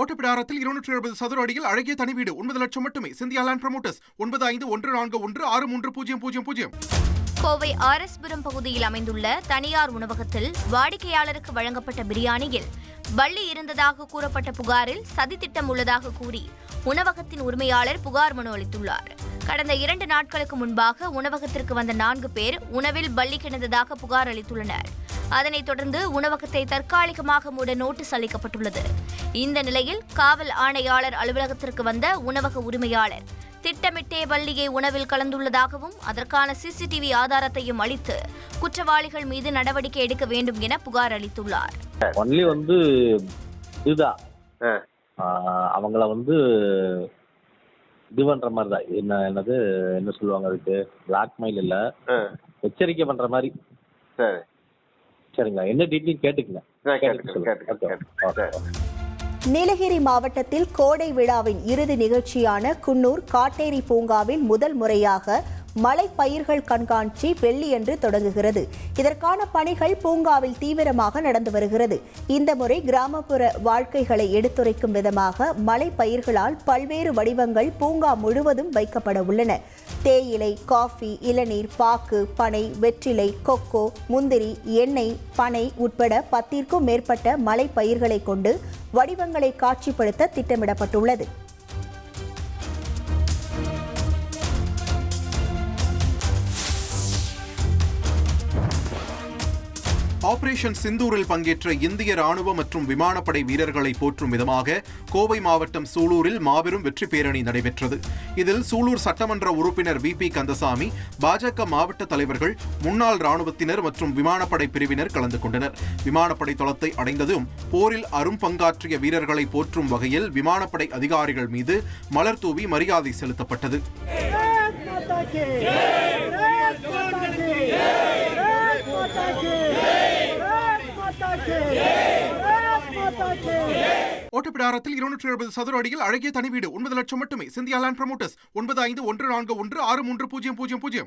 ஓட்டப்பிடாரத்தில் இருநூற்றி எழுபது சதுர அடியில் அழகிய தனி வீடு. ஒன்பது லட்சம் மட்டுமே. Cynthia land promoters. ஒன்பது ஐந்து ஒன்று நான்கு ஒன்று ஆறு மூன்று பூஜ்ஜியம் பூஜ்ஜியம் பூஜ்ஜியம். கோவை ஆர்எஸ்புரம் பகுதியில் அமைந்துள்ள தனியார் உணவகத்தில் வாடிக்கையாளருக்கு வழங்கப்பட்ட பிரியாணியில் பள்ளி இருந்ததாக கூறப்பட்ட புகாரில் சதித்திட்டம் உள்ளதாக கூறி உணவகத்தின் உரிமையாளர் புகார் மனு அளித்துள்ளார். கடந்த இரண்டு நாட்களுக்கு முன்பாக உணவகத்திற்கு வந்த நான்கு பேர் உணவில் பள்ளி கிடந்ததாக புகார் அளித்துள்ளனர். அதனைத் தொடர்ந்து உணவகத்தை தற்காலிகமாக மூட நோட்டீஸ் அளிக்கப்பட்டுள்ளது. இந்த நிலையில் காவல் ஆணையாளர் அலுவலகத்திற்கு வந்த உணவக உரிமையாளர் திட்டமிட்டே பள்ளியை உணவில் கலந்துள்ளதாகவும் அதற்கான சிசிடிவி ஆதாரத்தையும் அளித்து குற்றவாளிகள் மீது நடவடிக்கை எடுக்க வேண்டும் என புகார் அளித்துள்ளார். ஒன்லி வந்து இதுதான். அவங்கள வந்து இது பண்ற மாதிரி தான் என்ன என்னது என்ன சொல்லுவாங்க அதுக்கு? பிளாக்மெயில் இல்ல. எச்சரிக்கை பண்ற மாதிரி. சரி. சரிங்களா என்ன டீட்டெயில் கேட்டுக்கங்க நான் கேட்டுட்டு கேட்டுக்கிறேன் சொல்லுங்க. கேட்டுக்கிறேன் Okay. கேட்டுக்கிறேன். சரி. நீலகிரி மாவட்டத்தில் கோடை விழாவின் இறுதி நிகழ்ச்சியான குன்னூர் காட்டேரி பூங்காவில் முதல் முறையாக மலை பயிர்கள் கண்காட்சி வெள்ளியன்று தொடங்குகிறது. இதற்கான பணிகள் பூங்காவில் தீவிரமாக நடந்து வருகிறது. இந்த முறை கிராமப்புற வாழ்க்கைகளை எடுத்துரைக்கும் விதமாக மலை பயிர்களால் பல்வேறு வடிவங்கள் பூங்கா முழுவதும் வைக்கப்பட உள்ளன. தேயிலை காஃபி இளநீர் பாக்கு பனை வெற்றிலை கொக்கோ முந்திரி எண்ணெய் பனை உட்பட பத்திற்கும் மேற்பட்ட மலை பயிர்களை கொண்டு வடிவங்களை காட்சிப்படுத்த திட்டமிடப்பட்டுள்ளது. ஆபரேஷன் சிந்தூரில் பங்கேற்ற இந்திய ராணுவ மற்றும் விமானப்படை வீரர்களை போற்றும் விதமாக கோவை மாவட்டம் சூலூரில் மாபெரும் வெற்றி பேரணி நடைபெற்றது. இதில் சூலூர் சட்டமன்ற உறுப்பினர் வி பி கந்தசாமி பாஜக மாவட்ட தலைவர்கள் முன்னாள் ராணுவத்தினர் மற்றும் விமானப்படை பிரிவினர் கலந்து கொண்டனர். விமானப்படை தளத்தை அடைந்ததும் போரில் அரும் பங்காற்றிய வீரர்களை போற்றும் வகையில் விமானப்படை அதிகாரிகள் மீது மலர் தூவி மரியாதை செலுத்தப்பட்டது. ஓட்டப்பிடாரத்தில் இருநூற்றி எழுபது சதுர அடியில் அழகிய தனி வீடு ஒன்பது லட்சம் மட்டுமே. சிந்தியா லேண்ட் ப்ரமோட்டர்ஸ் ஒன்பது ஐந்து ஒன்று நான்கு ஒன்று ஆறு மூன்று பூஜ்ஜியம் பூஜ்ஜியம் பூஜ்ஜியம்.